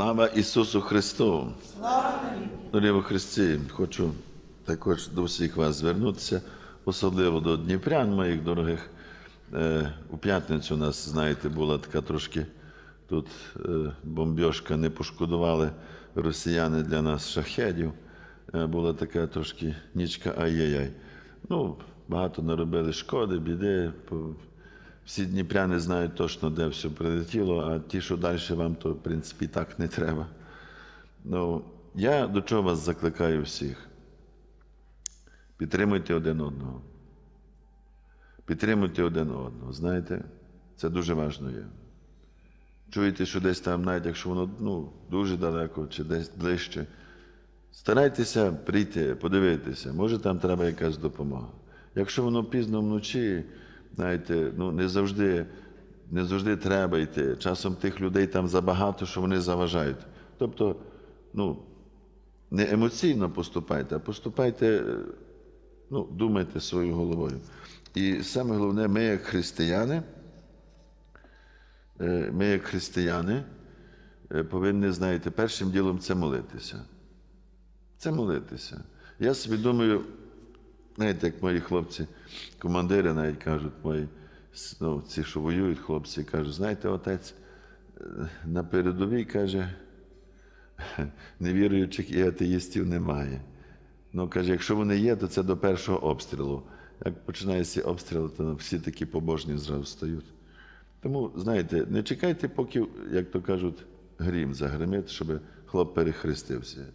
Слава Ісусу Христу! Слава! Во Христі, хочу також до всіх вас звернутися, особливо до Дніпрян, моїх дорогих. Е, У п'ятницю у нас, знаєте, була така трошки тут е, бомбьошка, не пошкодували росіяни для нас шахедів. Е, Була така трошки нічка ай-яй-яй. Ну, багато наробили шкоди, біди. Всі дніпряни знають точно, де все прилетіло, а ті, що далі вам, то, в принципі, так не треба. Ну, я до чого вас закликаю всіх. Підтримуйте один одного. Підтримуйте один одного. Знаєте, це дуже важливо є. Чуєте, що десь там, навіть якщо воно ну, дуже далеко чи десь ближче, старайтеся прийти, подивитися, може там треба якась допомога. Якщо воно пізно вночі, знаєте, ну, не завжди, не завжди треба йти. Часом тих людей там забагато, що вони заважають. Тобто, ну, не емоційно поступайте, а поступайте, е, ну, думайте своєю головою. І саме головне, ми, як християни, е, ми, як християни, е, повинні, знаєте, першим ділом це молитися. Це молитися. Я собі знаєте, як мої хлопці, командири навіть кажуть, мої, ну, ці, що воюють, хлопці, кажуть, знаєте, отець е, на передовій каже, невіруючих і атеїстів немає. Ну, каже, якщо вони є, то це до першого обстрілу. Як починається обстріл, то всі такі побожні зразу стають. Тому, знаєте, не чекайте, поки, як то кажуть, грім загримить, щоб хлоп перехрестився.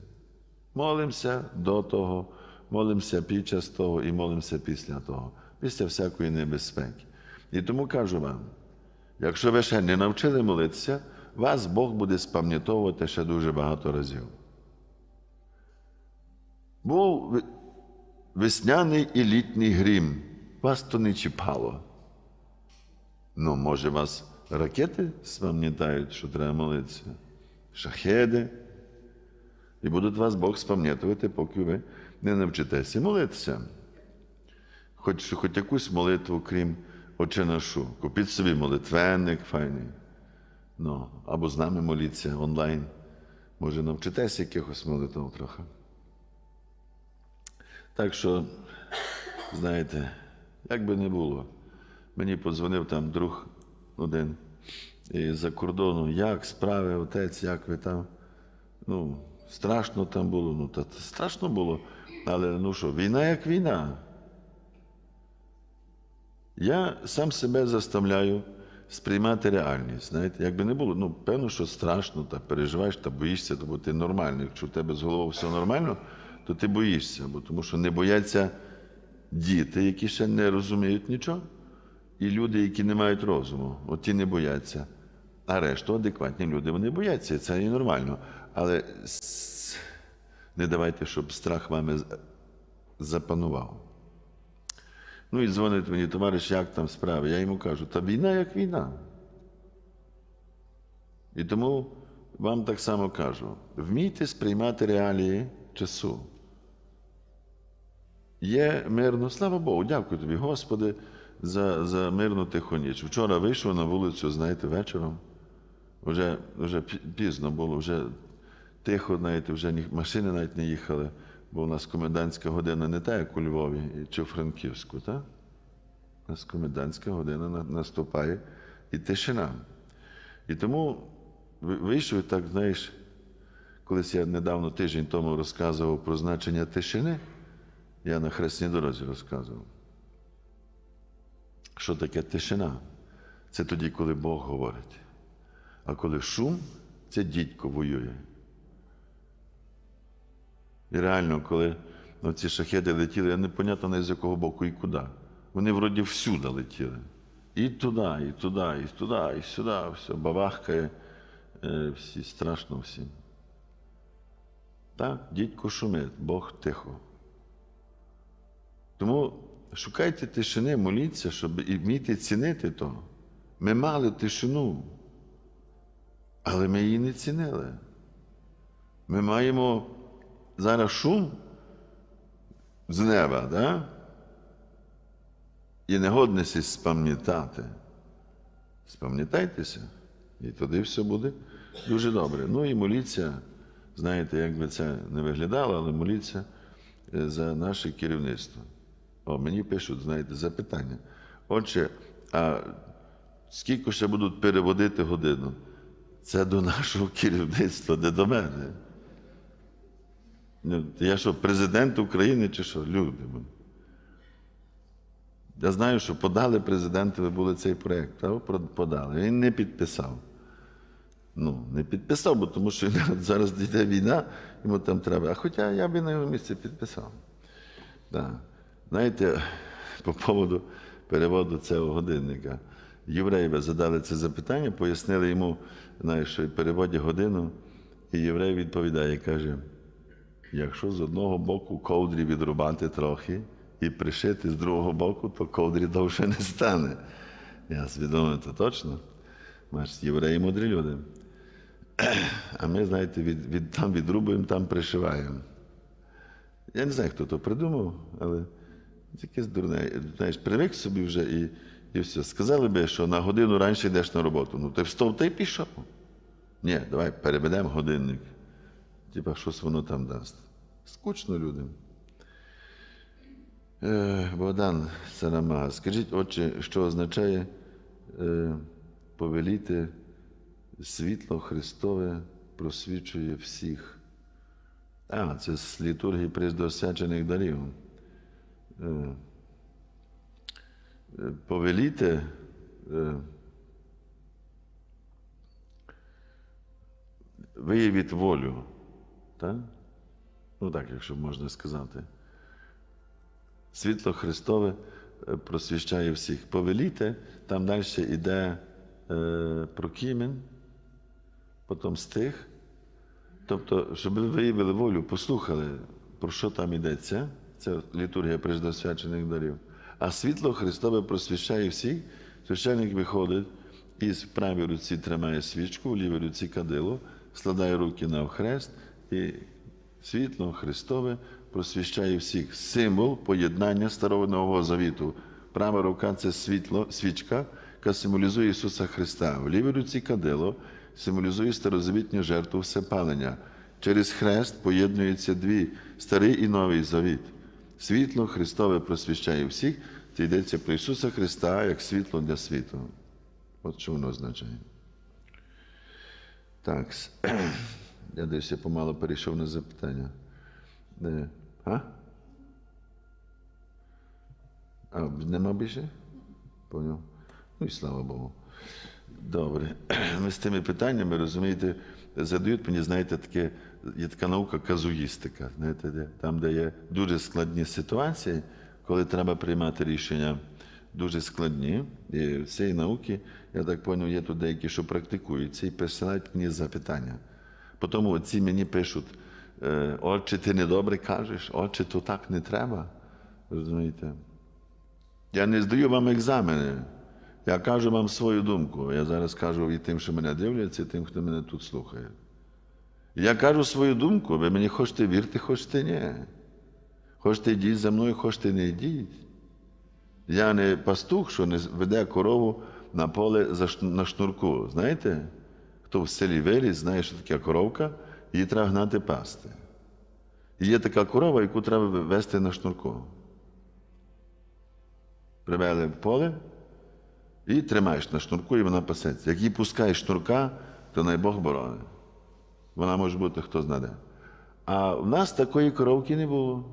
Молимося до того, молимося під час того і молимося після того, після всякої небезпеки. І тому кажу вам, якщо ви ще не навчили молитися, вас Бог буде спам'ятовувати ще дуже багато разів. Був весняний і літній грім, вас то не чіпало. Ну, може, вас ракети спам'ятають, що треба молитися, шахеди. І будуть вас Бог спам'ятувати, поки ви не навчитеся молитися. Хоч, хоч якусь молитву, крім нашу. Купіть собі молитвенник файний. Ну, або з нами моліться онлайн. Може, навчитеся якихось молитв трохи. Так що, знаєте, як би не було, мені подзвонив там друг один із-за кордону, як справи, отець, як ви там. Ну, страшно там було, ну та страшно було. Але ну що, війна як війна. Я сам себе заставляю сприймати реальність. Знаєте, як би не було, ну, певно, що страшно, та переживаєш та боїшся, бо ти нормальний. Якщо в тебе з головою все нормально, то ти боїшся, бо тому що не бояться діти, які ще не розуміють нічого, і люди, які не мають розуму, от ті не бояться. А решту адекватні люди, вони бояться, і це і нормально. Але не давайте, щоб страх вами запанував. Ну і дзвонить мені, товариш, як там справи? Я йому кажу, та війна як війна. І тому вам так само кажу: вмійте сприймати реалії часу. Є мирно, слава Богу, дякую тобі, Господи, за, за мирну тиху ніч. Вчора вийшов на вулицю, знаєте, вечором. Вже, вже пізно було, вже тихо, знаєте, вже ні, машини навіть не їхали, бо у нас комендантська година не та, як у Львові чи у Франківську, так? У нас комендантська година наступає і тишина. І тому вийшов так, знаєш, колись я недавно тиждень тому розказував про значення тишини, я на хресній дорозі розказував. Що таке тишина? Це тоді, коли Бог говорить. А коли шум, це дідько воює. І реально, коли ці шахеди летіли, я не понятно навіть з якого боку і куди. Вони вроді всюди летіли. І туди, і туди, і туди, і сюди, все бабахкає, е, всі страшно всім. Так, дідько шумить, Бог тихо. Тому шукайте тишини, моліться, щоб і вміти цінити то. Ми мали тишину, але ми її не цінили. Ми маємо зараз шум з неба, да? і негодність спам'ятати. Спам'ятайтеся, і тоді все буде Дуже добре. Ну і моліться, знаєте, як би це не виглядало, але моліться е, за наше керівництво. О, мені пишуть, знаєте, запитання. Отже, а скільки ще будуть переводити годину? Це до нашого керівництва, не до мене. Ну, Я що, президент України чи що? Люди. Я знаю, що подали президентові були цей проєкт? Подали. Він не підписав. Ну, не підписав, бо тому що зараз йде війна, йому там треба. А хоча я би на його місці підписав. Да. Знаєте, по поводу переводу цього годинника. Євреєві задали це запитання, пояснили йому, знаєш, що переводі годину, і єврей відповідає, каже, якщо з одного боку ковдрі відрубати трохи і пришити з другого боку, то ковдрі довше не стане. Я свідомий, то точно. Маш, євреї мудрі люди. А ми, знаєте, від, від, там відрубуємо, там пришиваємо. Я не знаю, хто то придумав, але якесь дурне. Знаєш, привик собі вже і, і все. Сказали би, що на годину раніше йдеш на роботу. Ну, ти встав та пішов. Ні, давай переведемо годинник. Типа, щось воно там дасть. Скучно людям. Е, Богдан Сарамага, скажіть, отче, що означає е, повеліти світло Христове просвічує всіх. А, це з літургії приздосвячених дарів. Е, Повеліти. Виявіть волю. Так? Ну так, якщо можна сказати. Світло Христове е, просвіщає всіх. Повеліте, там далі йде е, прокімен, потім стих. Тобто, щоб ви виявили волю, послухали, про що там йдеться, це літургія приждосвячених дарів. А світло Христове просвіщає всіх. Священник виходить і в правій руці тримає свічку, в лівій руці кадило, складає руки на хрест, і світло Христове просвіщає всіх. Символ поєднання старого нового завіту. Права рука це світло, свічка, яка символізує Ісуса Христа. В лівій руці кадило символізує старозавітню жертву всепалення. Через хрест поєднуються дві старий і новий завіт. Світло Христове просвіщає всіх. Це йдеться про Ісуса Христа як світло для світу. От що воно означає. Так. Я десь я помало перейшов на запитання. Е, А? А, нема більше? Поняв. Ну і слава Богу. Добре. Ми з тими питаннями, розумієте, задають мені, знаєте, таке, є така наука казуїстика, знаєте, де, там, де є дуже складні ситуації, коли треба приймати рішення дуже складні. І в цій науці, я так зрозумів, є тут деякі, що практикуються і присилають мені запитання. Потім оці мені пишуть, отче, ти недобре кажеш, отче, то так не треба. Розумієте? Я не здаю вам екзамени. Я кажу вам свою думку. Я зараз кажу і тим, що мене дивляться, і тим, хто мене тут слухає. Я кажу свою думку, ви мені хочете вірити, хочете ні. Хочете йдіть за мною, хочете не йдіть. Я не пастух, що не веде корову на поле на шнурку. Знаєте? Хто в селі виріс, знає, що таке коровка, її треба гнати пасти. І є така корова, яку треба вести на шнурку. Привели в поле і тримаєш на шнурку, і вона пасеться. Як її пускаєш шнурка, то най Бог борони. Вона може бути хто знаде. А в нас такої коровки не було.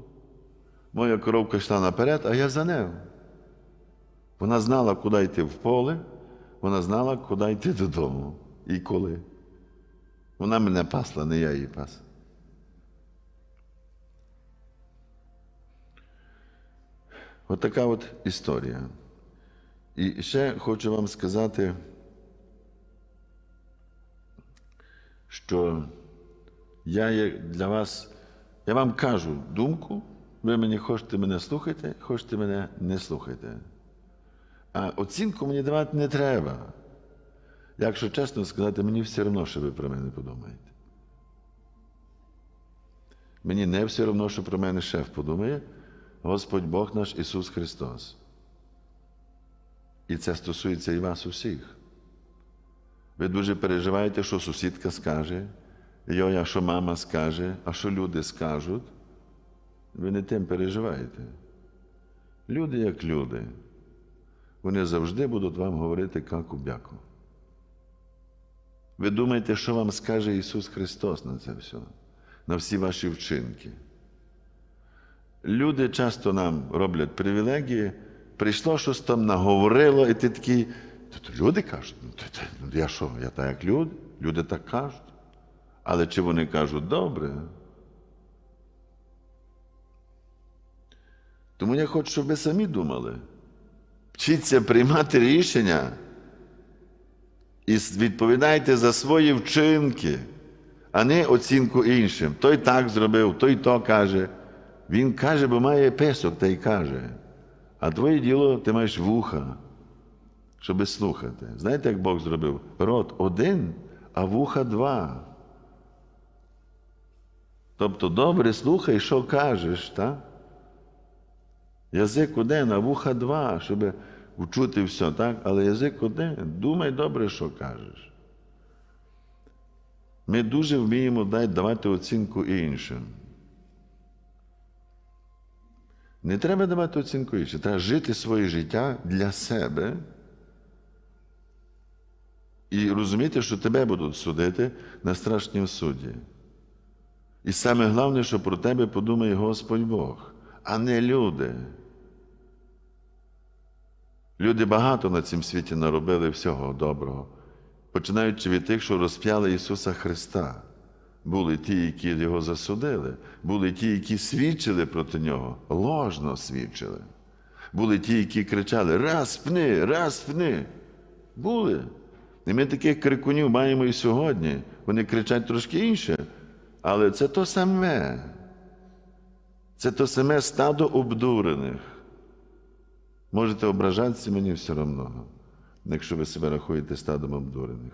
Моя коровка йшла наперед, а я за нею. Вона знала, куди йти в поле, вона знала, куди йти додому і коли. Вона мене пасла, не я її пас. От от історія. І ще хочу вам сказати, що я для вас, я вам кажу думку, ви мені хочете мене слухати, хочете мене не слухайте. А оцінку мені давати не треба. Якщо чесно сказати, мені все одно, що ви про мене подумаєте. Мені не все одно, що про мене шеф подумає, Господь Бог наш Ісус Христос. І це стосується і вас усіх. Ви дуже переживаєте, що сусідка скаже, йой, а що мама скаже, а що люди скажуть. Ви не тим переживаєте. Люди як люди. Вони завжди будуть вам говорити каку-бяку. Ви думаєте, що вам скаже Ісус Христос на це все, на всі ваші вчинки. Люди часто нам роблять привілегії, прийшло щось там, наговорило, і ти такий, «Та то люди кажуть, ну, ну, я що, я так як люди, люди так кажуть. Але чи вони кажуть добре? Тому я хочу, щоб ви самі думали. Вчіться приймати рішення і відповідайте за свої вчинки, а не оцінку іншим. Той так зробив, той то каже. Він каже, бо має песок та й каже. А твоє діло ти маєш вуха, щоби слухати. Знаєте, як Бог зробив? Рот один, а вуха два. Тобто добре слухай, що кажеш, так? Язик один, а вуха два, щоб вчути все, так? Але язик один, думай добре, що кажеш. Ми дуже вміємо давати оцінку іншим. Не треба давати оцінку іншим, треба жити своє життя для себе і розуміти, що тебе будуть судити на страшнім суді. І саме головне, що про тебе подумає Господь Бог, а не люди. Люди багато на цім світі наробили всього доброго, починаючи від тих, що розп'яли Ісуса Христа. Були ті, які його засудили, були ті, які свідчили проти нього, ложно свідчили. Були ті, які кричали раз пни, раз пни. Були. І ми таких крикунів маємо і сьогодні. Вони кричать трошки інше, але це то саме. Це то саме стадо обдурених. Можете ображатися мені все одно, якщо ви себе рахуєте стадом обдурених.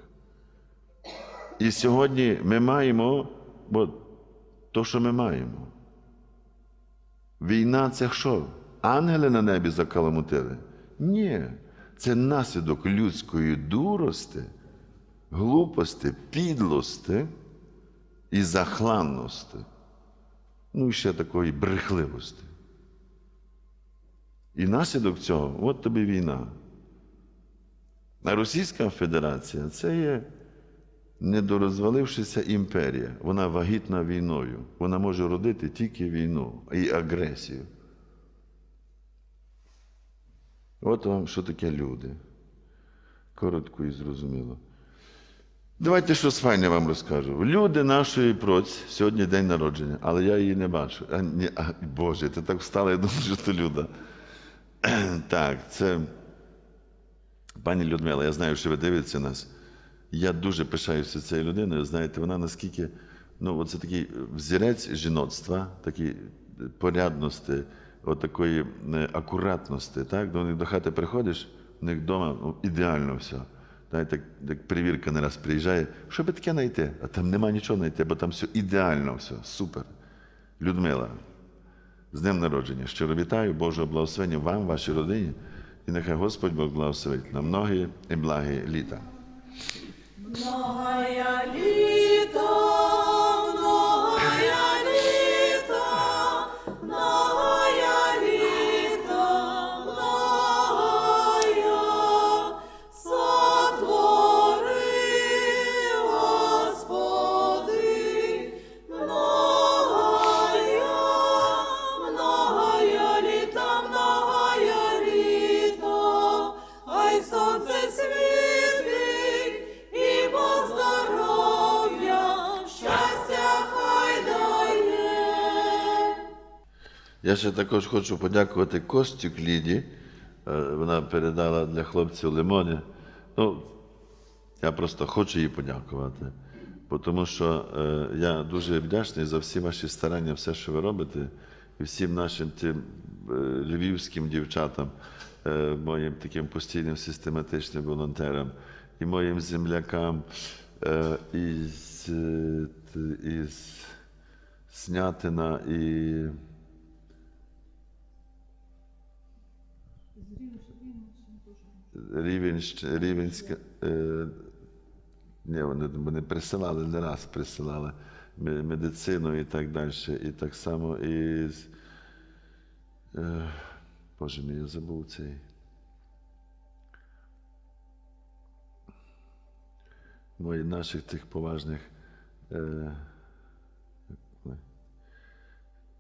І сьогодні ми маємо, бо то, що ми маємо. Війна це що? Ангели на небі закаламутили? Ні. Це наслідок людської дурости, глупості, підлости і захланності. Ну і ще такої брехливості. І наслідок цього от тобі війна. А Російська Федерація це є недорозвалившися імперія. Вона вагітна війною. Вона може родити тільки війну і агресію. От вам що таке люди. Коротко і зрозуміло. Давайте щось файне вам розкажу. Люди нашої проць, сьогодні день народження, але я її не бачу. А, ні, а, Боже, ти так встала, я думаю, що то Люда. Так, це пані Людмила, я знаю, що ви дивитеся нас. Я дуже пишаюся цією людиною. Знаєте, вона наскільки, ну, це такий взірець жіноцтва, такий порядності, отакої е, акуратності. Так? До них до хати приходиш, у них вдома ну, ідеально все. Так, так, перевірка не раз приїжджає, що би таке знайти? А там нема нічого знайти, бо там все ідеально, все, супер. Людмила, з днем народження. Щиро вітаю, Божого благословення вам, вашій родині. І нехай Господь Бог благословить на многі і благі літа. Многое літо, Я ще також хочу подякувати Костю Кліді. Е, Вона передала для хлопців лимони. Ну, я просто хочу їй подякувати, тому що е, я дуже вдячний за всі ваші старання, все, що ви робите, і всім нашим тим львівським дівчатам, е, моїм таким постійним систематичним волонтерам, і моїм землякам е, із, е, із Снятина і. Рівенщ, Рівенська, е, Ні, вони, вони присилали не раз, присилали медицину і так далі. І так само і. з- Е, Боже мій, я забув цей. Мої наших тих поважних.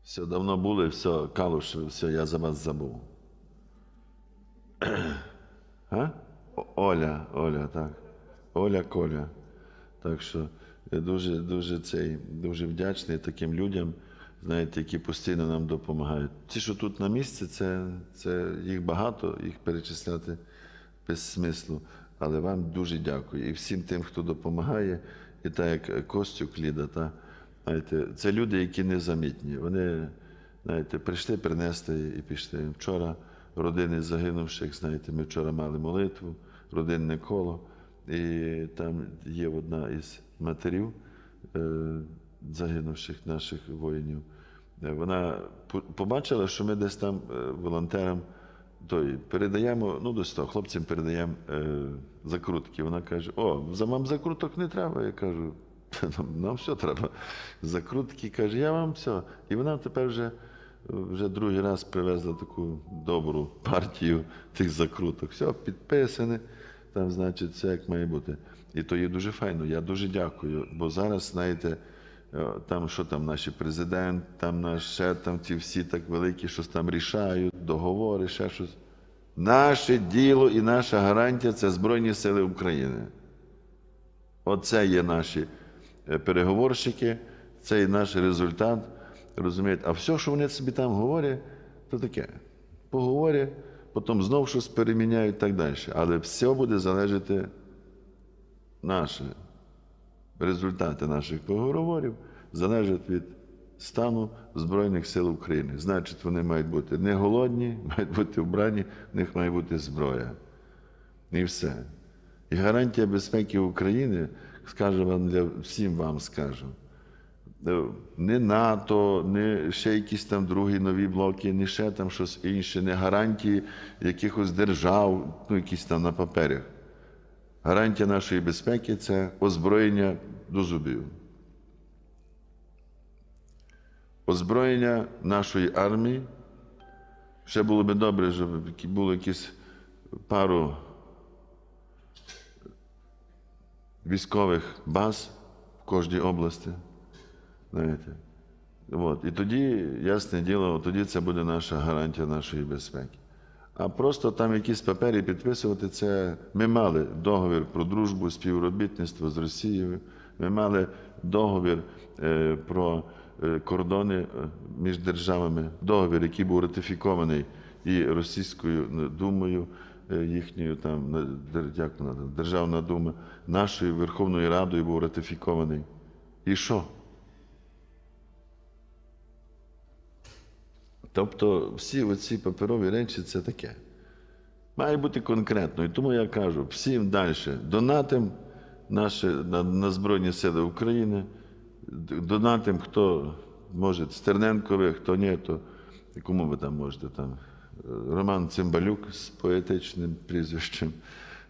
Все давно були, все, Калуш, все, я за вас забув. А? Оля, Оля, так. Оля Коля. Так що я дуже, дуже цей, дуже вдячний таким людям, знаєте, які постійно нам допомагають. Ті, що тут на місці, це, це їх багато, їх перечисляти без смислу. Але вам дуже дякую. І всім тим, хто допомагає, і так як Костю Кліда, та, знаєте, це люди, які незамітні. Вони, знаєте, прийшли, принесли і пішли. Вчора родини загинувших, знаєте, ми вчора мали молитву, родинне коло. І там є одна із матерів е, загинувших наших воїнів. Е, Вона побачила, що ми десь там е, волонтерам той, передаємо, ну, до того, хлопцям передаємо е, закрутки. Вона каже: О, за вам закруток не треба. Я кажу, нам, нам все треба. Закрутки каже, я вам все. І вона тепер вже, вже другий раз привезла таку добру партію тих закруток. Все, підписане. Там, значить, все як має бути. І то є дуже файно. Я дуже дякую. Бо зараз, знаєте, там що там наші президент, там наш ще там ті всі так великі, щось там рішають, договори, ще щось. Наше діло і наша гарантія це Збройні Сили України. Оце є наші е, переговорщики, це є наш результат. Розумієте? А все, що вони собі там говорять, то таке. Поговорять, потім знову щось переміняють і так далі. Але все буде залежати наше. Результати наших переговорів залежать від стану Збройних сил України. Значить, вони мають бути не голодні, мають бути вбрані, в них має бути зброя. І все. І гарантія безпеки України, скажу вам для всім вам скажу. е, Не НАТО, не ще якісь там другі нові блоки, не ще там щось інше, не гарантії якихось держав, ну якісь там на паперах. Гарантія нашої безпеки це озброєння до зубів. Озброєння нашої армії. Ще було би добре, щоб було якісь пару військових баз в кожній області. Знаєте. От. І тоді, ясне діло, тоді це буде наша гарантія нашої безпеки. А просто там якісь папери підписувати, це ми мали договір про дружбу, співробітництво з Росією. Ми мали договір е, про е, кордони е, між державами, договір, який був ратифікований і Російською Думою, їхньою там як вона Державна дума, нашою Верховною Радою був ратифікований. І що? Тобто всі оці паперові речі це таке. Має бути конкретно. І тому я кажу всім далі донатим наші, на, на Збройні Сили України, донатим, хто може, Стерненкові, хто ні, то кому ви там можете там. Роман Цимбалюк з поетичним прізвищем,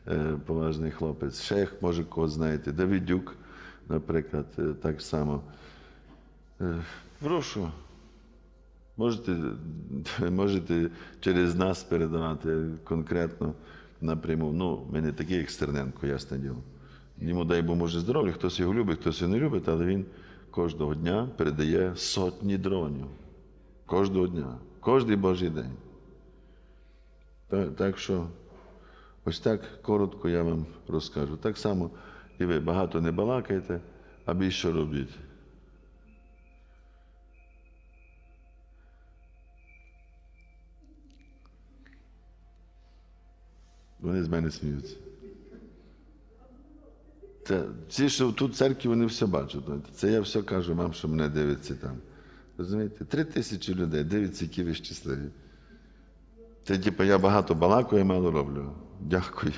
е, поважний хлопець. Шейх, може, кого знаєте, Давидюк, наприклад, е, так само. Е, Прошу. Можете, можете через нас передавати конкретно напряму. Ну, ми такі, як Стерненко, ясне діло. Йому дай Бог може здоров'я, хтось його любить, хтось його не любить, але він кожного дня передає сотні дронів. Кожного дня, кожний Божий день. Так, так що ось так коротко я вам розкажу. Так само і ви багато не балакайте, а більше робіть. Вони з мене сміються. Це, ці, що тут в церкві, вони все бачать. Це я все кажу вам, що мене дивиться там. Розумієте? Три тисячі людей дивиться, які ви щасливі. Це, типу, я багато балакаю, мало роблю. Дякую.